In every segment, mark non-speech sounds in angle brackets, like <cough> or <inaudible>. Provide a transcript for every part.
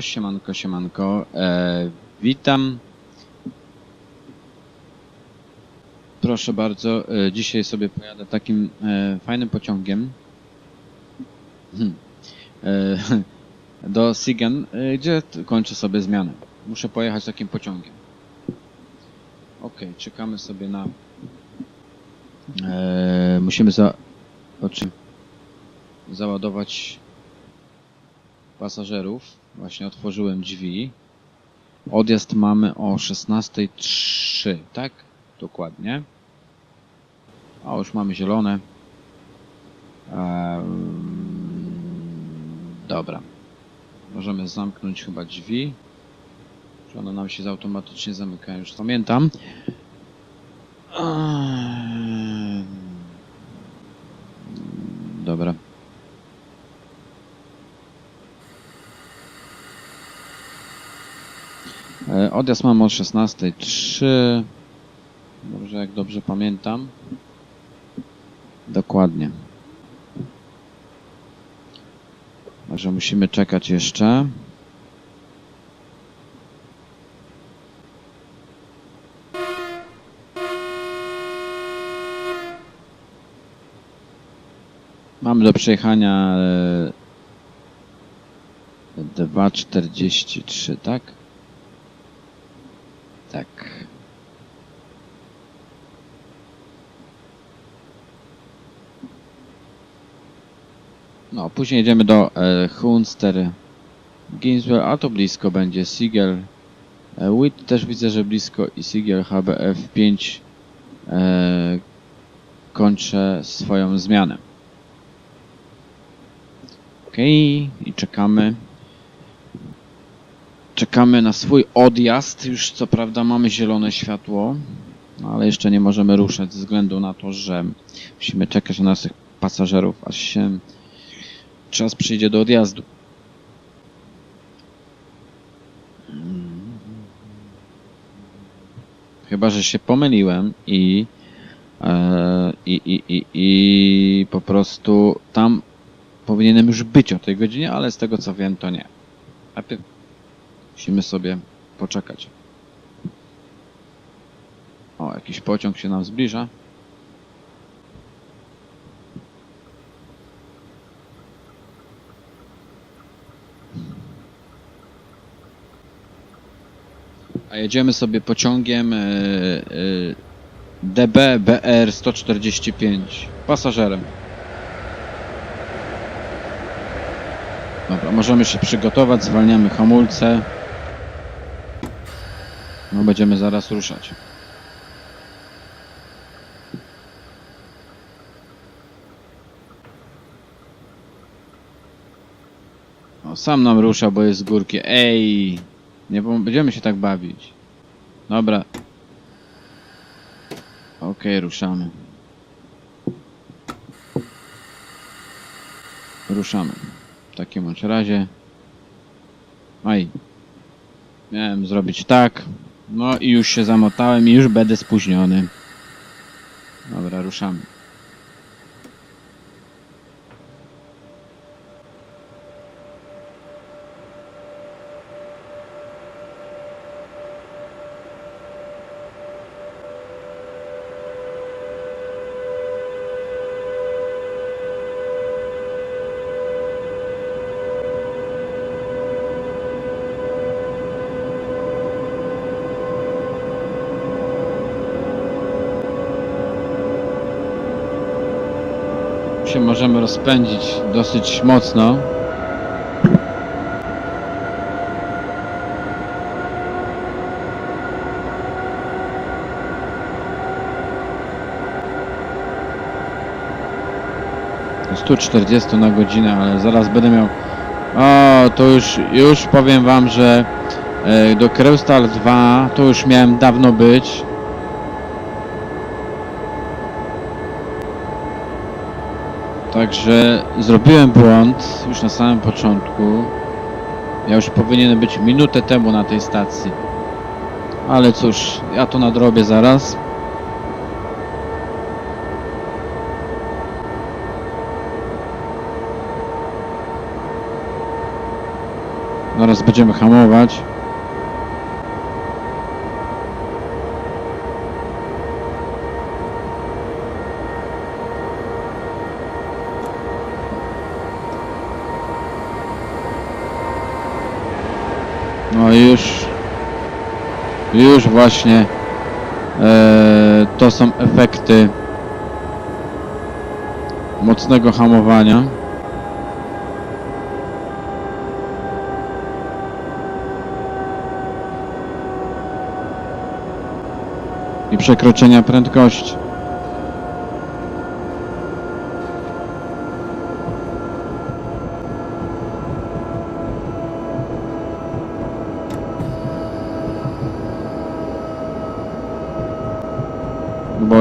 Siemanko, siemanko, siemanko. E, witam. Proszę bardzo, e, dzisiaj sobie pojadę takim e, fajnym pociągiem Hmm. e, <laughs> do Siegen, e, gdzie kończę sobie zmianę. Muszę pojechać takim pociągiem. Ok, czekamy sobie na. E, musimy za, oczy, załadować pasażerów. Właśnie otworzyłem drzwi. Odjazd mamy o 16.03, tak? Dokładnie. A już mamy zielone. Ehm, dobra. Możemy zamknąć chyba drzwi. Czy one nam się automatycznie zamykają? Już pamiętam. Ehm, Dobra. E, Odjazd mamy o 16.03. Dobrze, jak dobrze pamiętam. Dokładnie. Może musimy czekać jeszcze. Mamy do przejechania e, 2.43, tak? Tak. No, później jedziemy do e, Hunster Ginswell, a to blisko będzie Siegel. E, Wit też widzę, że blisko i Siegel HBF 5 e, kończę swoją zmianę. Okej, i czekamy. Czekamy na swój odjazd. Już co prawda mamy zielone światło, ale jeszcze nie możemy ruszać ze względu na to, że musimy czekać na naszych pasażerów, aż się czas przyjdzie do odjazdu. Chyba, że się pomyliłem i, e, i, i, i, i po prostu tam powinienem już być o tej godzinie, ale z tego co wiem, to nie. Musimy sobie poczekać. O, jakiś pociąg się nam zbliża. A jedziemy sobie pociągiem e, e, DB BR 145 pasażerem. Dobra, możemy się przygotować, zwalniamy hamulce. Będziemy zaraz ruszać. O, sam nam rusza, bo jest z górki. Ej! Nie będziemy się tak bawić. Dobra. Okej, ruszamy. Ruszamy. W takim bądź razie. Aj. Miałem zrobić tak. No i już się zamotałem i już będę spóźniony. Dobra, ruszamy. Się możemy rozpędzić dosyć mocno. Do 140 na godzinę, ale zaraz będę miał. O, to już, już powiem wam, że e, do Kreustal 2 to już miałem dawno być. Także zrobiłem błąd już na samym początku. Ja już powinienem być minutę temu na tej stacji. Ale cóż, ja to nadrobię zaraz. Zaraz będziemy hamować. No i już, już właśnie e, to są efekty mocnego hamowania. i przekroczenia prędkości.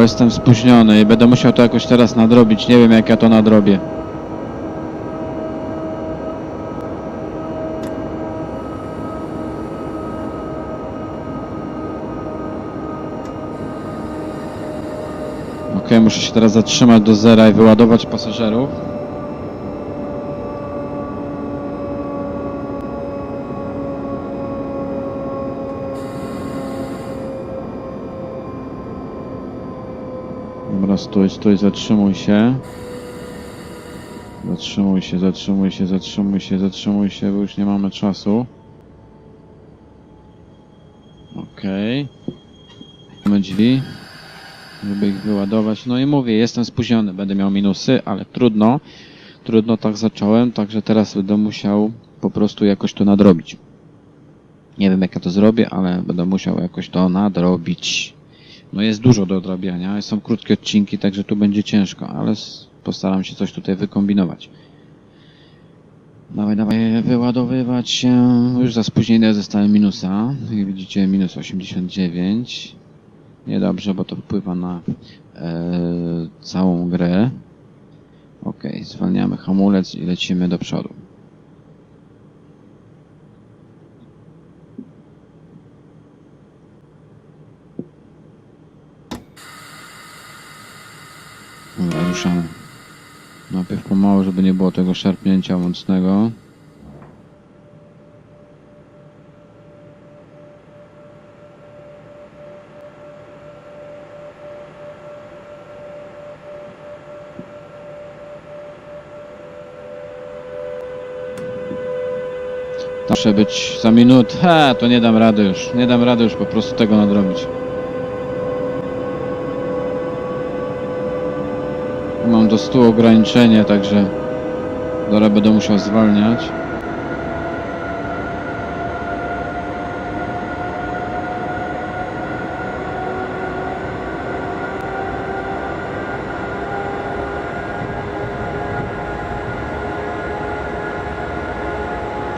Jestem spóźniony i będę musiał to jakoś teraz nadrobić. Nie wiem jak ja to nadrobię. Ok, muszę się teraz zatrzymać do zera i wyładować pasażerów. Dobra, stój, stój, zatrzymuj się. Zatrzymuj się, zatrzymuj się, zatrzymuj się, zatrzymuj się, bo już nie mamy czasu. Okej. Mamy drzwi żeby ich wyładować. No i mówię, jestem spóźniony, będę miał minusy, ale trudno. Trudno tak zacząłem, także teraz będę musiał po prostu jakoś to nadrobić. Nie wiem jak ja to zrobię, ale będę musiał jakoś to nadrobić. No jest dużo do odrabiania, są krótkie odcinki, także tu będzie ciężko, ale postaram się coś tutaj wykombinować. Dawaj, dawaj, wyładowywać się. Już za spóźnienie zostałem minusa. Jak widzicie, minus 89. Niedobrze, bo to wpływa na e, całą grę. Ok, zwalniamy hamulec i lecimy do przodu. Dobra, ruszamy. Najpierw pomału, żeby nie było tego szarpnięcia mocnego. Muszę być za minut. Ha, to nie dam rady już. Nie dam rady już po prostu tego nadrobić. Do 100 ograniczenie, także zaraz będę musiał zwalniać.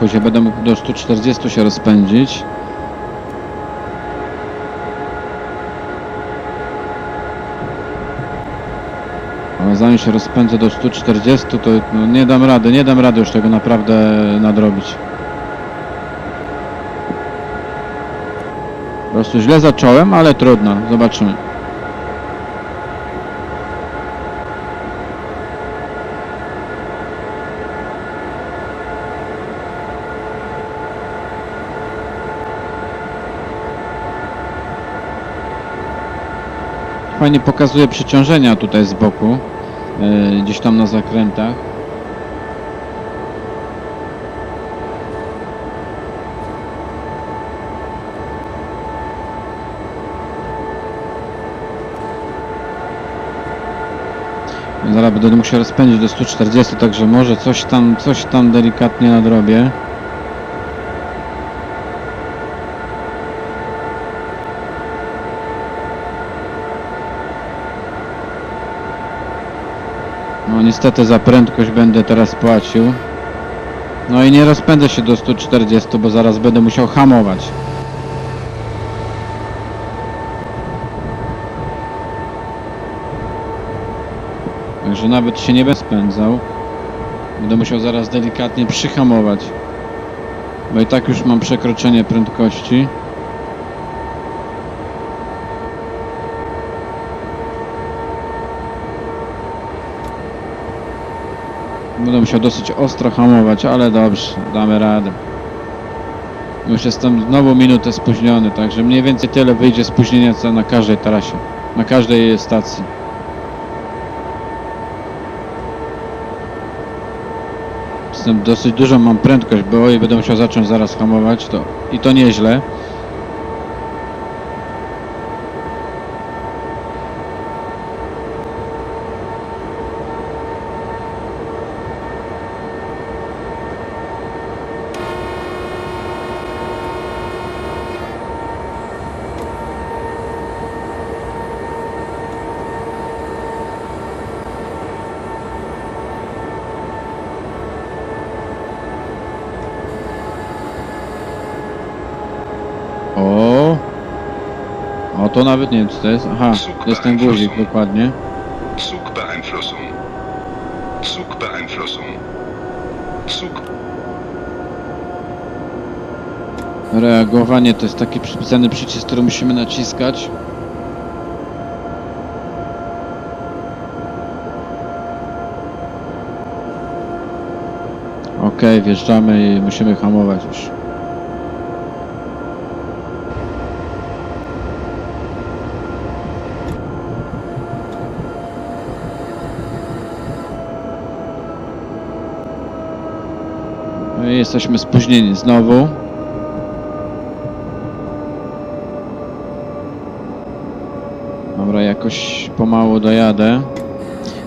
Później będę mógł do 140 się rozpędzić. Zanim się rozpędzę do 140, to no, nie dam rady, nie dam rady już tego naprawdę nadrobić. Po prostu źle zacząłem, ale trudno, zobaczymy. Fajnie pokazuje przeciążenia tutaj z boku, e, gdzieś tam na zakrętach. Zaraz będę musiał rozpędzić do 140, także może coś tam, coś tam delikatnie nadrobię. Niestety za prędkość będę teraz płacił. No i nie rozpędzę się do 140, bo zaraz będę musiał hamować. Także nawet się nie będę spędzał. Będę musiał zaraz delikatnie przyhamować. Bo i tak już mam przekroczenie prędkości. Będę musiał dosyć ostro hamować, ale dobrze, damy radę. Już jestem znowu minutę spóźniony, także mniej więcej tyle wyjdzie spóźnienia co na każdej trasie, na każdej stacji. Jestem dosyć dużą mam prędkość, bo i będę musiał zacząć zaraz hamować, to i to nieźle. O, o to nawet nie wiem co to jest. Aha, to jest ten guzik dokładnie. Zugbeeinflussung. Zugbeeinflussung. Zug. Reagowanie to jest taki specjalny przycisk, który musimy naciskać. Okej, wjeżdżamy i musimy hamować już. Jesteśmy spóźnieni znowu. Dobra, jakoś pomału dojadę.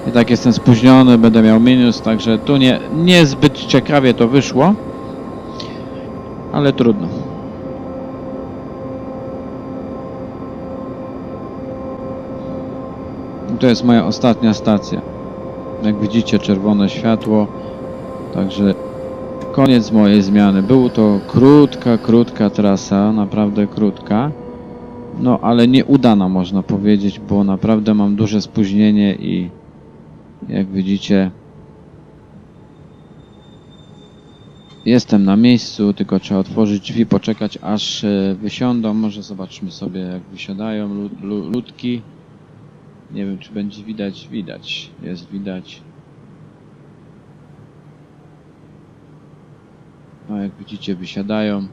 I tak jestem spóźniony, będę miał minus, także tu nie, niezbyt ciekawie to wyszło. Ale trudno. To jest moja ostatnia stacja. Jak widzicie, czerwone światło. Także koniec mojej zmiany. Był to krótka, krótka trasa, naprawdę krótka. No, ale nieudana można powiedzieć, bo naprawdę mam duże spóźnienie i jak widzicie jestem na miejscu, tylko trzeba otworzyć drzwi, poczekać aż e, wysiądą. Może zobaczmy sobie jak wysiadają lud, lu- ludki. Nie wiem czy będzie widać, widać, jest widać. No jak widzicie wysiadają.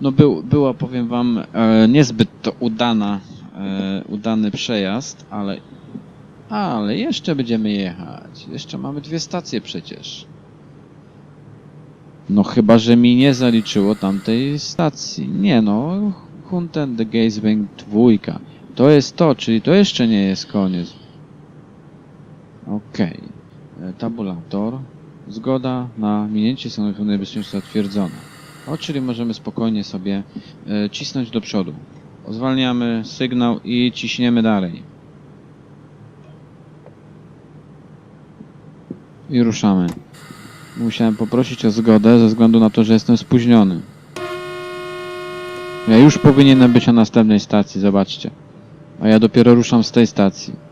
No był, była, powiem wam, e, niezbyt to udana, e, udany przejazd, ale, ale jeszcze będziemy jechać. Jeszcze mamy dwie stacje przecież. No chyba, że mi nie zaliczyło tamtej stacji. Nie no, Hunten de Geisbank dwójka. To jest to, czyli to jeszcze nie jest koniec. Okej. E, Tabulator. Zgoda na minięcie stanowisko niebezpieczeństwa stwierdzona. O, czyli możemy spokojnie sobie e, cisnąć do przodu. Zwalniamy sygnał i ciśniemy dalej. I ruszamy. Musiałem poprosić o zgodę ze względu na to, że jestem spóźniony. Ja już powinienem być na następnej stacji, zobaczcie. A ja dopiero ruszam z tej stacji.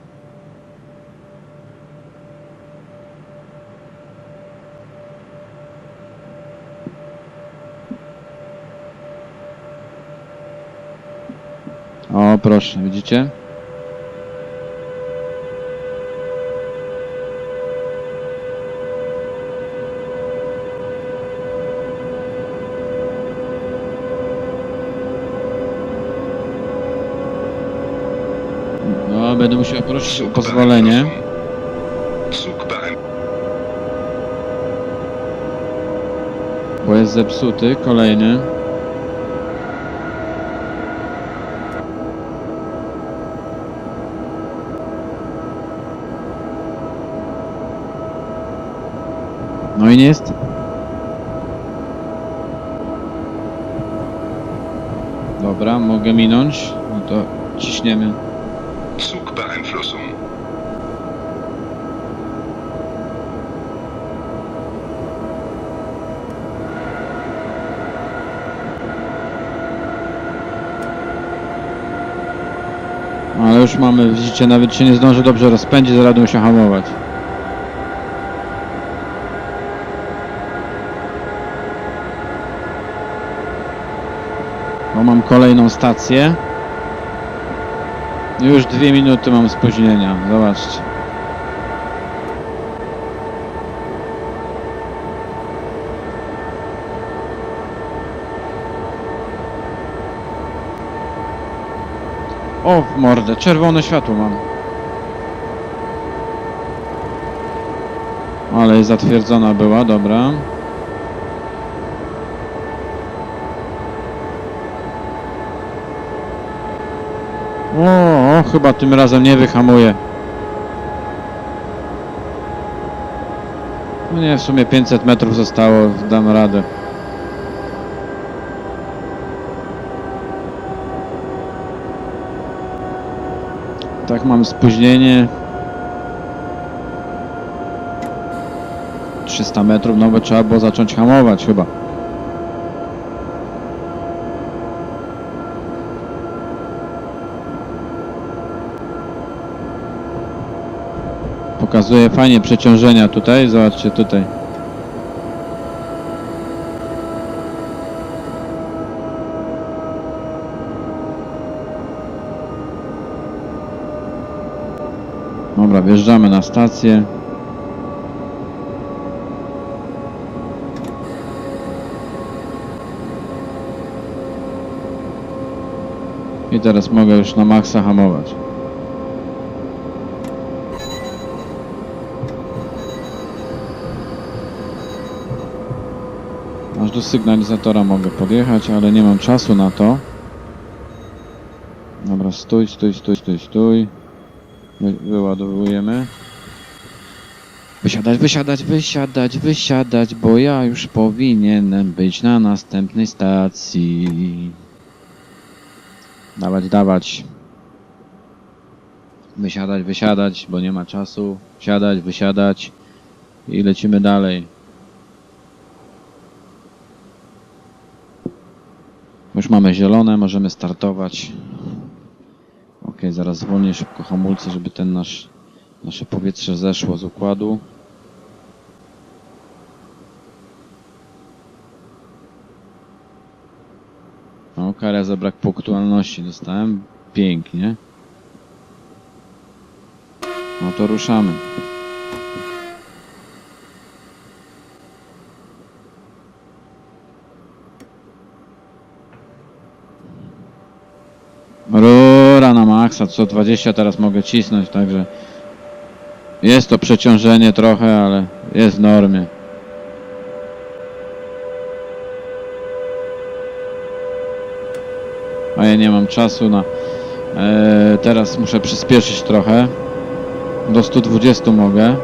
O, proszę, widzicie? No, będę musiał prosić o pozwolenie. Bo jest zepsuty, kolejny. No i nie jest. Dobra, mogę minąć. No to ciśniemy. Zugbeeinflussung. Ale już mamy, widzicie, nawet się nie zdąży dobrze rozpędzić, zaraz musiał hamować. kolejną stację. Już dwie minuty mam spóźnienia, zobaczcie. O, mordę, czerwone światło mam. Ale zatwierdzona była, dobra. O, o, chyba tym razem nie wyhamuję. No nie, w sumie 500 metrów zostało, dam radę. Tak, mam spóźnienie. 300 metrów, no bo trzeba było zacząć hamować chyba. Pokazuje fajnie przeciążenia tutaj, zobaczcie tutaj. Dobra, wjeżdżamy na stację. I teraz mogę już na maksa hamować. Aż do sygnalizatora mogę podjechać, ale nie mam czasu na to. Dobra, stój, stój, stój, stój, stój. Wy, wyładowujemy. Wysiadać, wysiadać, wysiadać, wysiadać, bo ja już powinienem być na następnej stacji. Dawać, dawać. Wysiadać, wysiadać, bo nie ma czasu. Wsiadać, wysiadać i lecimy dalej. Już mamy zielone, możemy startować. Ok, zaraz zwolnię szybko hamulce, żeby ten nasz, nasze powietrze zeszło z układu. O, kara za brak punktualności dostałem. Pięknie. No to ruszamy. Rura na maksa, co 20 teraz mogę cisnąć, także jest to przeciążenie trochę, ale jest w normie. A ja nie mam czasu na... E, teraz muszę przyspieszyć trochę. Do 120 mogę.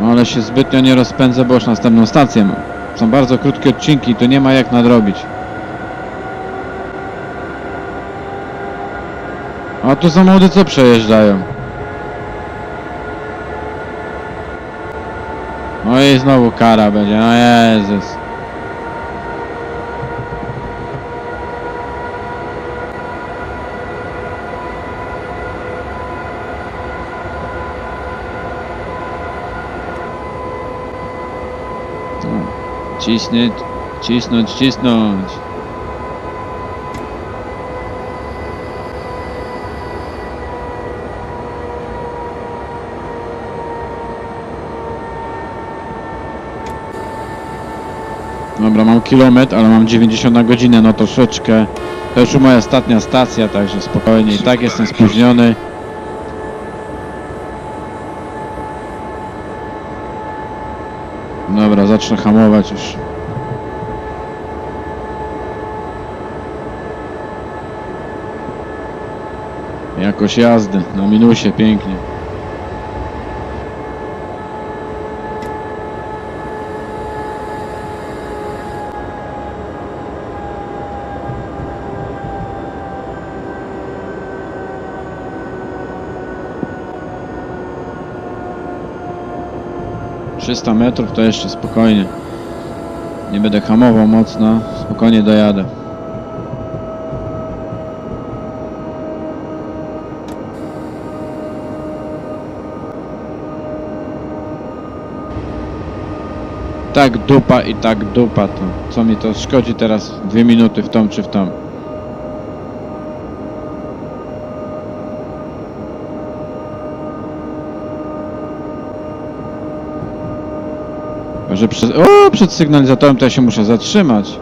No ale się zbytnio nie rozpędzę, bo już następną stację mam. Są bardzo krótkie odcinki, to nie ma jak nadrobić. A tu samochody co przejeżdżają? No i znowu kara będzie, no Jezus. No, Cisnąć, cisnąć, cisnąć. Dobra, mam kilometr, ale mam 90 na godzinę, no troszeczkę. To już moja ostatnia stacja, także spokojnie. I tak jestem spóźniony. Dobra, zacznę hamować już. Jakość jazdy, na minusie, pięknie. Trzysta metrów to jeszcze spokojnie. Nie będę hamował mocno, spokojnie dojadę. Tak dupa i tak dupa to. Co mi to szkodzi teraz dwie minuty w tą czy w tą. Że. O, przed sygnalizatorem to ja się muszę zatrzymać.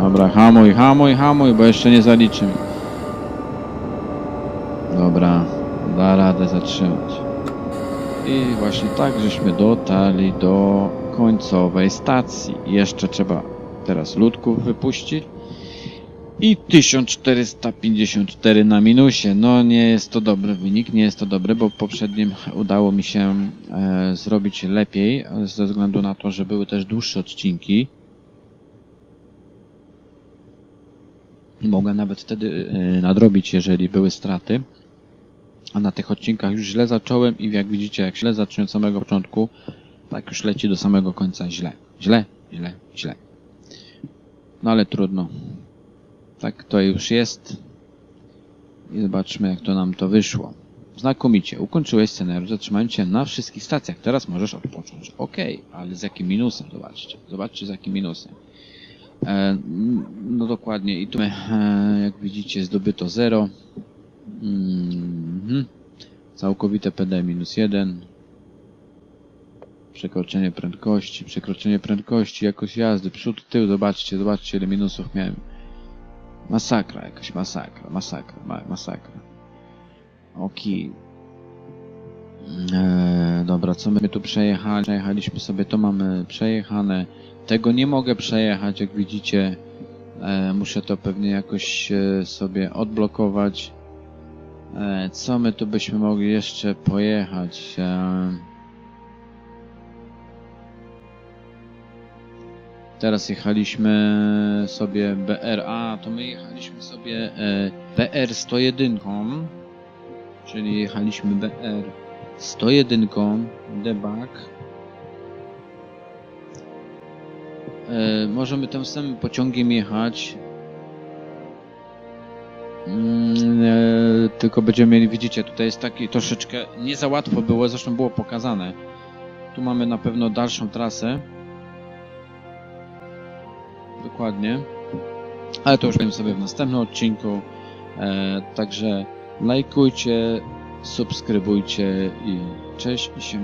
Dobra, hamuj, hamuj, hamuj, bo jeszcze nie zaliczy mi. Dobra, da radę zatrzymać. I właśnie tak żeśmy dotarli do końcowej stacji. Jeszcze trzeba teraz ludków wypuścić. I 1454 na minusie. No nie jest to dobry wynik, nie jest to dobry, bo poprzednim udało mi się e, zrobić lepiej, e, ze względu na to, że były też dłuższe odcinki. Mogłem nawet wtedy e, nadrobić, jeżeli były straty. A na tych odcinkach już źle zacząłem i jak widzicie, jak źle zacząłem od samego początku, tak już leci do samego końca źle. Źle, źle, źle. No ale trudno. Tak to już jest. I zobaczmy, jak to nam to wyszło. Znakomicie. Ukończyłeś scenariusz, zatrzymając się na wszystkich stacjach. Teraz możesz odpocząć. Ok, ale z jakim minusem? Zobaczcie. Zobaczcie, z jakim minusem. E, no dokładnie. I tu, e, jak widzicie, zdobyto 0. Mhm. Całkowite PD minus 1. Przekroczenie prędkości, przekroczenie prędkości, jakość jazdy, przód, tył, zobaczcie, zobaczcie ile minusów miałem. Masakra, jakaś masakra, masakra, ma, masakra. Okej. Eee, dobra, co my tu przejechali? Przejechaliśmy sobie, to mamy przejechane. Tego nie mogę przejechać, jak widzicie. E, muszę to pewnie jakoś e, sobie odblokować. E, co my tu byśmy mogli jeszcze pojechać? E, Teraz jechaliśmy sobie BRA, to my jechaliśmy sobie e, BR 101, czyli jechaliśmy BR 101 debug. Możemy tym samym pociągiem jechać. Mm, e, tylko będziemy mieli, widzicie, tutaj jest taki troszeczkę nie za łatwo było, zresztą było pokazane. Tu mamy na pewno dalszą trasę. Dokładnie. Ale to już powiem sobie w następnym odcinku. E, także lajkujcie, subskrybujcie i cześć i się.